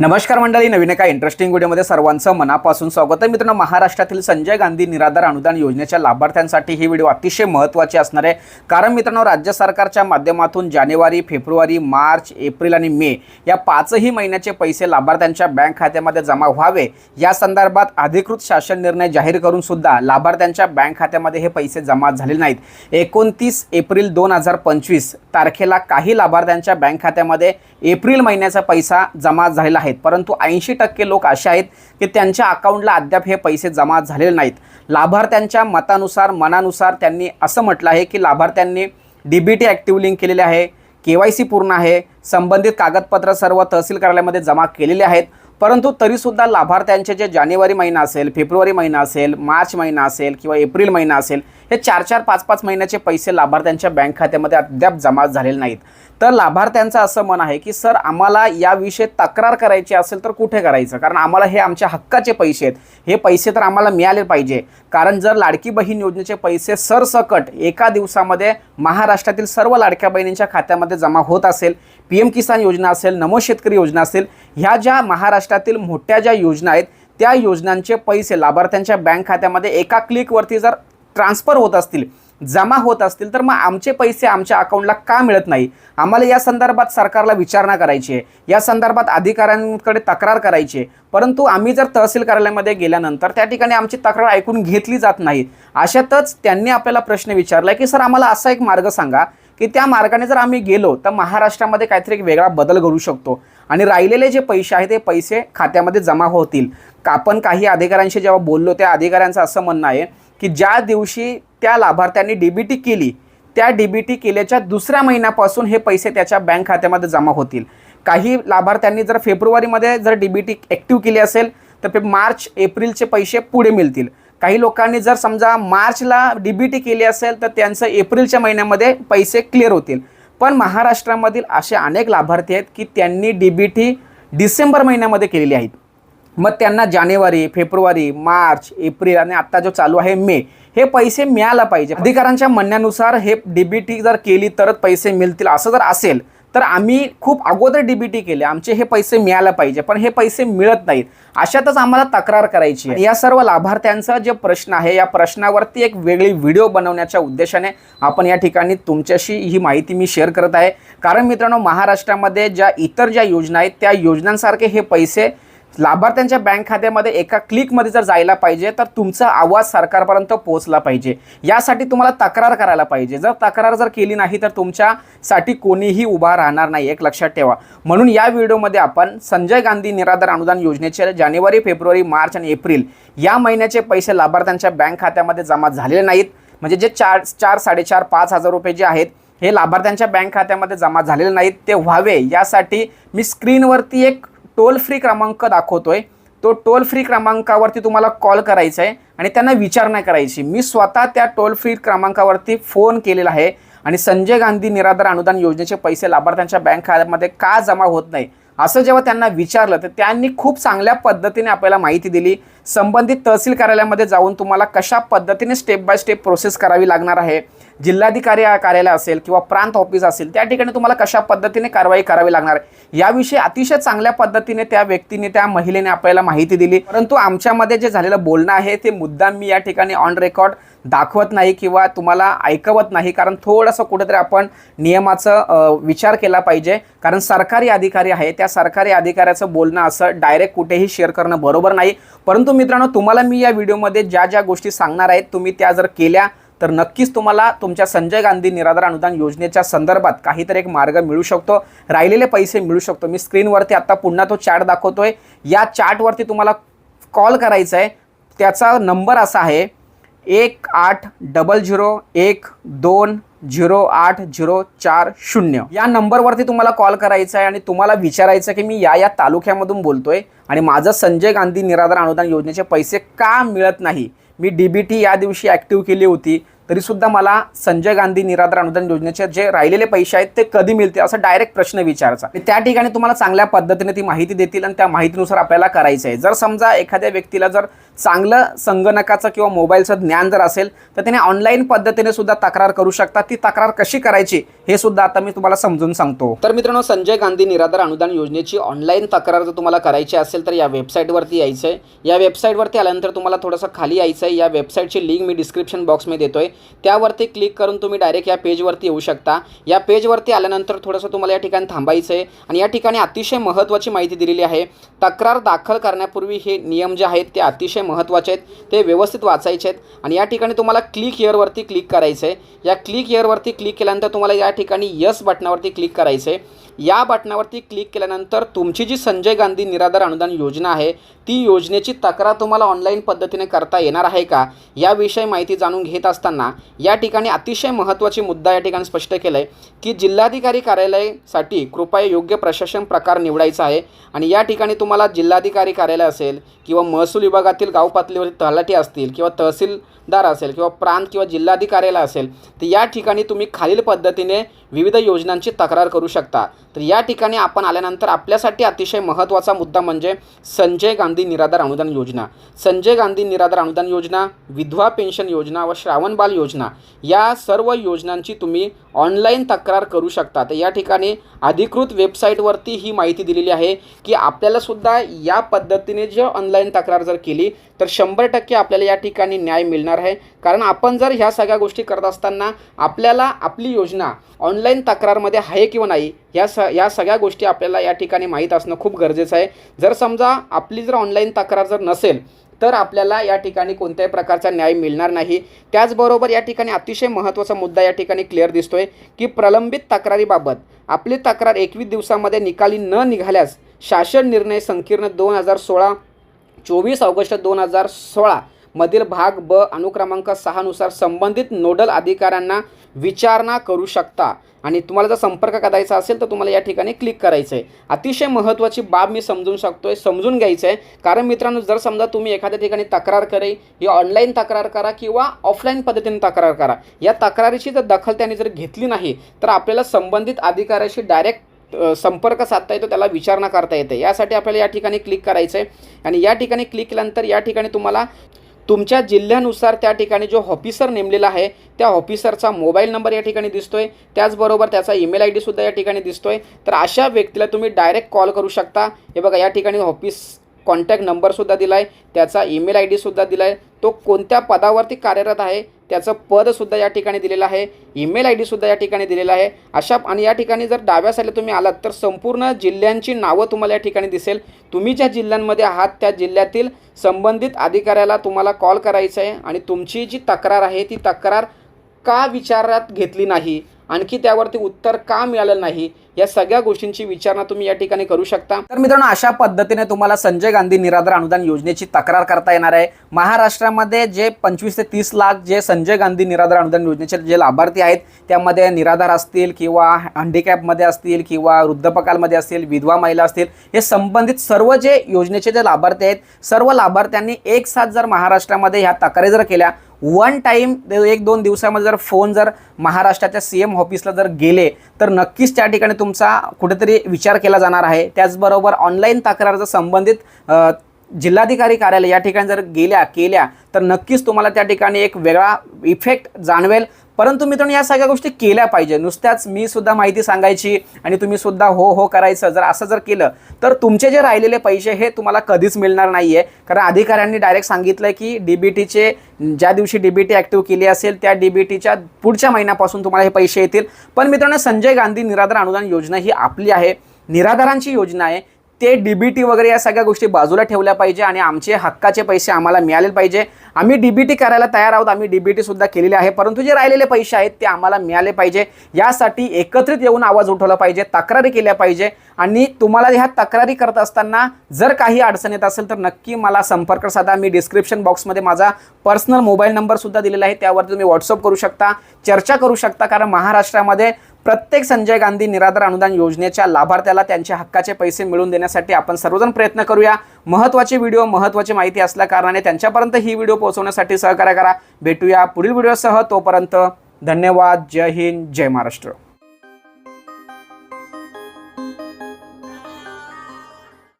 नमस्कार मंडळी नवीन एका इंटरेस्टिंग व्हिडिओमध्ये सर्वांचं मनापासून स्वागत आहे. मित्रांनो महाराष्ट्रातील संजय गांधी निराधार अनुदान योजनेच्या लाभार्थ्यांसाठी ही व्हिडिओ अतिशय महत्त्वाची असणार आहे. कारण मित्रांनो राज्य सरकारच्या माध्यमातून जानेवारी फेब्रुवारी मार्च एप्रिल आणि मे या पाचही महिन्याचे पैसे लाभार्थ्यांच्या बँक खात्यामध्ये जमा व्हावे. या संदर्भात अधिकृत शासन निर्णय जाहीर करून सुद्धा लाभार्थ्यांच्या बँक खात्यामध्ये हे पैसे जमा झाले नाहीत. एकोणतीस एप्रिल दोन हजार पंचवीस तारखेला काही लाभार्थ्यांच्या बँक खात्यामध्ये एप्रिल महिन्याचा पैसा जमा झालेला आहेत. परंतु ऐंशी टक्के लोक असे आहेत की त्यांच्या अकाउंटला अद्याप हे पैसे जमा झालेले नाहीत. लाभार्थ्यांच्या मतानुसार मनानुसार त्यांनी असं म्हटलं आहे की लाभार्थ्यांनी D B T active link केलेले आहे के वाय सी पूर्ण आहे संबंधित कागदपत्र सर्व तहसील कार्यालयामध्ये जमा केलेले आहेत. परंतु तरीसुद्धा लाभार्थ्यांचे जे जानेवारी महिना असेल फेब्रुवारी महिना असेल मार्च महिना असेल किंवा एप्रिल महिना असेल हे चार चार पाच पाच महिन्याचे पैसे लाभार्थ्यांच्या बँक खात्यामध्ये अद्याप जमा झालेले नाहीत. तर लाभार्थ्यांचं असं मन आहे की सर आम्हाला याविषयी तक्रार करायची असेल तर कुठे करायचं? कारण आम्हाला हे आमच्या हक्काचे पैसे आहेत. हे पैसे तर आम्हाला मिळाले पाहिजे. कारण जर लाडकी बहीण योजनेचे पैसे सरसकट एका दिवसामध्ये महाराष्ट्रातील सर्व लाडक्या बहिणींच्या खात्यामध्ये जमा होत असेल पी एम किसान योजना असेल नमो शेतकरी योजना असेल ह्या ज्या महाराष्ट्रातील मोठ्या ज्या योजना आहेत त्या योजनांचे पैसे लाभार्थ्यांच्या बँक खात्यामध्ये एका क्लिकवरती जर ट्रान्सफर होत असतील जमा होत असतील तर मग आमचे पैसे आमच्या अकाउंटला का मिळत नाही? आम्हाला या संदर्भात सरकारला विचारणा करायची आहे. या संदर्भात अधिकाऱ्यांकडे तक्रार करायची आहे. परंतु आम्ही जर तहसील कार्यालयामध्ये गेल्यानंतर त्या ठिकाणी आमची तक्रार ऐकून घेतली जात नाही. अशातच त्यांनी आपल्याला प्रश्न विचारला की सर आम्हाला असा एक मार्ग सांगा की त्या मार्गाने जर आम्ही गेलो तर महाराष्ट्रामध्ये काहीतरी एक वेगळा बदल घडू शकतो. आणि राहिलेले जे पैसे आहेत ते पैसे खात्यामध्ये जमा होतील. का आपण काही अधिकाऱ्यांशी जेव्हा बोललो त्या अधिकाऱ्यांचं असं म्हणणं आहे की ज्या दिवशी त्या लाभार्थ्यांनी डी बी टी केली त्या डी बी टी केल्याच्या दुसऱ्या महिन्यापासून हे पैसे त्याच्या बँक खात्यामध्ये जमा होतील. काही लाभार्थ्यांनी जर फेब्रुवारीमध्ये जर डी बी टी ॲक्टिव्ह केली असेल तर ते मार्च एप्रिलचे पैसे पुढे मिळतील. काही लोकांनी जर समजा मार्चला डी बी टी केली असेल तर त्यांचं एप्रिलच्या महिन्यामध्ये पैसे क्लिअर होतील. पण महाराष्ट्रामधील असे अनेक लाभार्थी आहेत की त्यांनी डी बी टी डिसेंबर महिन्यामध्ये केलेली आहेत. मग त्यांना जानेवारी फेब्रुवारी मार्च एप्रिल आणि आत्ता जो चालू आहे मे हे पैसे मिळायला पाहिजे. अधिकाऱ्यांच्या म्हणण्यानुसार हे डी बी टी जर केली तरच पैसे मिळतील असं जर असेल तर आम्ही खूप अगोदर डी बी टी केले. आमचे हे पैसे मिळायला पाहिजे पण हे पैसे मिळत नाहीत. अशातच आम्हाला तक्रार करायची आहे. या सर्व लाभार्थ्यांचा जे प्रश्न आहे या प्रश्नावरती एक वेगळी व्हिडिओ बनवण्याच्या उद्देशाने आपण या ठिकाणी तुमच्याशी ही माहिती मी शेअर करत आहे. कारण मित्रांनो महाराष्ट्रामध्ये ज्या इतर ज्या योजना आहेत त्या योजनांसारखे हे पैसे लाभार्थ्यांच्या बँक खात्यामध्ये एका क्लिकमध्ये जर जायला पाहिजे तर तुमचा आवाज सरकारपर्यंत पोहोचला पाहिजे. यासाठी तुम्हाला तक्रार करायला पाहिजे. जर तक्रार जर केली नाही तर तुमच्यासाठी कोणीही उभा राहणार नाही एक लक्षात ठेवा. म्हणून या व्हिडिओमध्ये आपण संजय गांधी निराधार अनुदान योजनेचे जानेवारी फेब्रुवारी मार्च आणि एप्रिल या महिन्याचे पैसे लाभार्थ्यांच्या बँक खात्यामध्ये जमा झालेले नाहीत. म्हणजे जे चार चार साडेचार पाच हजार रुपये जे आहेत हे लाभार्थ्यांच्या बँक खात्यामध्ये जमा झालेले नाहीत ते व्हावे. यासाठी मी स्क्रीनवरती एक टोल फ्री क्रमांक दाखवतोय. तो टोल फ्री क्रमांकावरती तुम्हाला कॉल करायचा आहे आणि त्यांना विचारणा करायची. मी स्वतः त्या टोल फ्री क्रमांकावरती फोन केलेला आहे आणि संजय गांधी निराधार अनुदान योजनेचे पैसे लाभार्थ्यांच्या बँक खात्यामध्ये का जमा होत नाही? असं जेव्हा त्यांना विचारलं तर त्यांनी खूप चांगल्या पद्धतीने आपल्याला माहिती दिली. संबंधित तहसील कार्यालयामध्ये जाऊन तुम्हाला कशा पद्धतीने स्टेप बाय स्टेप प्रोसेस करावी लागणार आहे जिल्हाधिकारी कार्यालय असेल किंवा प्रांत ऑफिस असेल त्या ठिकाणी तुम्हाला कशा पद्धतीने कारवाई करावी लागणार आहे? याविषयी अतिशय चांगल्या पद्धतीने त्या व्यक्तीने त्या महिलेने आपल्याला माहिती दिली. परंतु आमच्यामध्ये जे झालेलं बोलणं आहे ते मुद्दाम मी या ठिकाणी ऑन रेकॉर्ड दाखवत नाही किंवा तुम्हाला ऐकवत नाही कारण थोडंसं कुठेतरी आपण नियमाचं विचार केला पाहिजे. कारण सरकारी अधिकारी आहे त्या सरकारी अधिकाऱ्याचं बोलणं असं डायरेक्ट कुठेही शेअर करणं बरोबर नाही. परंतु मित्रांनो तुम्हाला मी या व्हिडिओमध्ये ज्या ज्या गोष्टी सांगणार आहेत तुम्ही त्या जर केल्या तर नक्कीच तुम्हाला तुमच्या संजय गांधी निराधार अनुदान योजनेच्या संदर्भात काहीतरी एक मार्ग मिळू शकतो. राहिलेले पैसे मिळू शकतो. मी स्क्रीनवरती आता पुन्हा तो चॅट दाखवतोय. या चॅटवरती तुम्हाला कॉल करायचा आहे त्याचा नंबर असा आहे एक आठ डबल झिरो एक दोन झिरो आठ झिरो चार शून्य. या नंबरवरती तुम्हाला कॉल करायचा आहे आणि तुम्हाला विचारायचं की मी या या तालुक्यामधून बोलतोय आणि माझं संजय गांधी निराधार अनुदान योजनेचे पैसे का मिळत नाही? मी डी बी टी या दिवशी ॲक्टिव्ह केली होती. तरीसुद्धा मला संजय गांधी निराधार अनुदान योजनेचे जे राहिलेले पैसे आहेत ते कधी मिळतील असं डायरेक्ट प्रश्न विचारायचा. त्या ठिकाणी तुम्हाला चांगल्या पद्धतीने ती माहिती देतील आणि त्या माहितीनुसार आपल्याला करायचं आहे. जर समजा एखाद्या व्यक्तीला जर चांगलं संगणकाचं किंवा मोबाईलचं ज्ञान जर असेल तर त्याने ऑनलाईन पद्धतीने सुद्धा तक्रार करू शकतात. ती तक्रार कशी करायची हे सुद्धा आता मी तुम्हाला समजून सांगतो. तर मित्रांनो संजय गांधी निराधार अनुदान योजनेची ऑनलाईन तक्रार जर तुम्हाला करायची असेल तर या वेबसाईटवरती यायचं आहे या वेबसाईटवरती आल्यानंतर तुम्हाला थोडंसं खाली यायचं आहे या वेबसाईटची लिंक मी डिस्क्रिप्शन बॉक्समध्ये देतोय. त्यावरती क्लिक करून तुम्ही डायरेक्ट या पेजवरती येऊ शकता. या पेजवरती आल्यानंतर थोडंसं तुम्हाला या ठिकाणी थांबायचं आहे आणि या ठिकाणी अतिशय महत्त्वाची माहिती दिलेली आहे. तक्रार दाखल करण्यापूर्वी हे नियम जे आहेत ते अतिशय महत्त्वाचे आहेत. ते व्यवस्थित वाचायचे आहेत आणि या ठिकाणी तुम्हाला क्लिक इयरवरती क्लिक करायचं आहे या क्लिक इयरवरती क्लिक केल्यानंतर तुम्हाला या ठिकाणी यस बटनावरती क्लिक करायचं आहे या बटणावरती क्लिक केल्यानंतर तुमची जी संजय गांधी निराधार अनुदान योजना आहे ती योजनेची तक्रार तुम्हाला ऑनलाईन पद्धतीने करता येणार आहे का? याविषयी माहिती जाणून घेत असताना या ठिकाणी अतिशय महत्त्वाची मुद्दा या ठिकाणी स्पष्ट केलं आहे की जिल्हाधिकारी कार्यालयासाठी कृपया योग्य प्रशासन प्रकार निवडायचा आहे आणि या ठिकाणी तुम्हाला जिल्हाधिकारी कार्यालय असेल किंवा महसूल विभागातील गाव पातळीवरील तलाठी असतील किंवा तहसीलदार असेल किंवा प्रांत किंवा जिल्हाधिकार्यालय असेल तर या ठिकाणी तुम्ही खालील पद्धतीने विविध योजनांची तक्रार करू शकता. तर या ठिकाणी आपण आल्यानंतर आपल्यासाठी अतिशय महत्त्वाचा मुद्दा म्हणजे संजय गांधी निराधार अनुदान योजना. संजय गांधी निराधार अनुदान योजना विधवा पेन्शन योजना व श्रावणबाल योजना या सर्व योजनांची तुम्ही ऑनलाईन तक्रार करू शकता. तर या ठिकाणी अधिकृत वेबसाईटवरती ही माहिती दिलेली आहे की आपल्यालासुद्धा या पद्धतीने जर ऑनलाईन तक्रार जर केली तर शंभर टक्के आपल्याला या ठिकाणी न्याय मिळणार आहे. कारण आपण जर ह्या सगळ्या गोष्टी करत असताना आपल्याला आपली योजना ऑनलाईन तक्रारमध्ये आहे किंवा नाही या स या सगळ्या गोष्टी आपल्याला या ठिकाणी माहीत असणं खूप गरजेचं आहे. जर समजा आपली जर ऑनलाईन तक्रार जर नसेल तर आपल्याला या ठिकाणी कोणत्याही प्रकारचा न्याय मिळणार नाही. त्याचबरोबर या ठिकाणी अतिशय महत्त्वाचा मुद्दा या ठिकाणी क्लिअर दिसतोय की प्रलंबित तक्रारीबाबत आपली तक्रार एकवीस दिवसामध्ये निकाली न निघाल्यास शासन निर्णय संकीर्ण दोन हजार सोळा चोवीस ऑगस्ट दोन हजार सोळा मधील भाग ब अनुक्रमांक सहानुसार संबंधित नोडल अधिकाऱ्यांना विचारणा करू शकता. आणि तुम्हाला जर संपर्क करायचा असेल तर तुम्हाला या ठिकाणी क्लिक करायचं आहे अतिशय महत्त्वाची बाब मी समजून शकतो आहे समजून घ्यायचं आहे कारण मित्रांनो जर समजा तुम्ही एखाद्या ठिकाणी तक्रार करे ही ऑनलाईन तक्रार करा किंवा ऑफलाईन पद्धतीने तक्रार करा. या तक्रारीची जर दखल त्याने जर घेतली नाही तर आपल्याला संबंधित अधिकाऱ्याशी डायरेक्ट संपर्क साधता येतो त्याला विचारणा करता येते. यासाठी आपल्याला या ठिकाणी क्लिक करायचं आहे आणि या ठिकाणी क्लिक केल्यानंतर या ठिकाणी तुम्हाला तुमच्या जिल्ह्यानुसार त्या ठिकाणी जो ऑफिसर नेमलेला आहे त्या ऑफिसरचा मोबाईल नंबर या ठिकाणी दिसतोय. त्याचबरोबर त्याचा ईमेल आय डीसुद्धा या ठिकाणी दिसतोय. तर अशा व्यक्तीला तुम्ही डायरेक्ट कॉल करू शकता. हे बघा या ठिकाणी ऑफिस कॉन्टॅक्ट नंबरसुद्धा दिला आहे त्याचा ईमेल आय डीसुद्धा दिला आहे तो कोणत्या पदावरती कार्यरत आहे त्याचं पदसुद्धा या ठिकाणी दिलेलं आहे ईमेल आय डीसुद्धा या ठिकाणी दिलेला आहे. अशा आणि या ठिकाणी जर डाव्या साईडला तुम्ही आलात तर संपूर्ण जिल्ह्यांची नावं तुम्हाला या ठिकाणी दिसेल. तुम्ही ज्या जिल्ह्यांमध्ये आहात त्या जिल्ह्यातील संबंधित अधिकाऱ्याला तुम्हाला कॉल करायचा आहे आणि तुमची जी तक्रार आहे ती तक्रार का विचारात घेतली नाही? आणखी त्यावरती उत्तर का मिळालं नाही या सगळ्या गोष्टींची विचारणा तुम्ही या ठिकाणी करू शकता. तर मित्रांनो अशा पद्धतीने तुम्हाला संजय गांधी निराधार अनुदान योजनेची तक्रार करता येणार आहे. महाराष्ट्रामध्ये जे पंचवीस ते तीस लाख जे संजय गांधी निराधार अनुदान योजनेचे जे लाभार्थी आहेत त्यामध्ये निराधार असतील किंवा हँडिकॅपमध्ये असतील किंवा वृद्धपकालमध्ये असतील विधवा महिला असतील हे संबंधित सर्व जे योजनेचे जे लाभार्थी आहेत सर्व लाभार्थ्यांनी एक साथ जर महाराष्ट्रामध्ये ह्या तक्रारी जर केल्या वन टाईम एक दोन दिवसामध्ये जर फोन जर महाराष्ट्राच्या सी एम ऑफिसला जर गेले तर नक्कीच त्या ठिकाणी तुमचा कुठेतरी विचार केला जाणार आहे. त्याचबरोबर ऑनलाईन तक्रार जर संबंधित जिल्हाधिकारी कार्यालय या ठिकाणी जर गेल्या केल्या तर नक्कीच तुम्हाला त्या ठिकाणी एक वेगळा इफेक्ट जाणवेल. परंतु मित्रांनो या सगळ्या गोष्टी केल्या पाहिजे. नुसत्याच मी सुद्धा माहिती सांगायची आणि तुम्ही सुद्धा हो हो करायचं. जर असं जर केलं तर तुमचे जे राहिलेले पैसे हे तुम्हाला कधीच मिळणार नाही आहे कारण अधिकाऱ्यांनी डायरेक्ट सांगितलं की डी बी टीचे ज्या दिवशी डी बी टी ॲक्टिव्ह केली असेल त्या डी बी टीच्या पुढच्या महिन्यापासून तुम्हाला हे पैसे येतील. पण मित्रांनो संजय गांधी निराधार अनुदान योजना ही आपली आहे. निराधारांची योजना आहे. ते डी बी टी वगैरे या सगळ्या गोष्टी बाजूला ठेवल्या पाहिजे आणि आमचे हक्काचे पैसे आम्हाला मिळाले पाहिजे. आम्ही डी बी टी करायला तयार आहोत. आम्ही डी बी टीसुद्धा केलेली आहे. परंतु जे राहिलेले पैसे आहेत ते आम्हाला मिळाले पाहिजे. यासाठी एकत्रित येऊन आवाज उठवला पाहिजे तक्रारी केल्या पाहिजे. आणि तुम्हाला ह्या तक्रारी करत असताना जर काही अडचण येत असेल तर नक्की मला संपर्क साधा. मी डिस्क्रिप्शन बॉक्समध्ये माझा पर्सनल मोबाईल नंबरसुद्धा दिलेला आहे. त्यावरती तुम्ही व्हॉट्सअप करू शकता चर्चा करू शकता. कारण महाराष्ट्रामध्ये प्रत्येक संजय गांधी निराधार अनुदान योजनेच्या लाभार्थ्याला त्यांच्या हक्काचे पैसे मिळवून देण्यासाठी आपण सर्वजण प्रयत्न करूया. महत्त्वाचे व्हिडिओ महत्त्वाची माहिती असल्या कारणाने त्यांच्यापर्यंत ही व्हिडिओ पोहोचवण्यासाठी सहकार्य करा. भेटूया पुढील व्हिडिओसह. तोपर्यंत धन्यवाद. जय हिंद. जय महाराष्ट्र.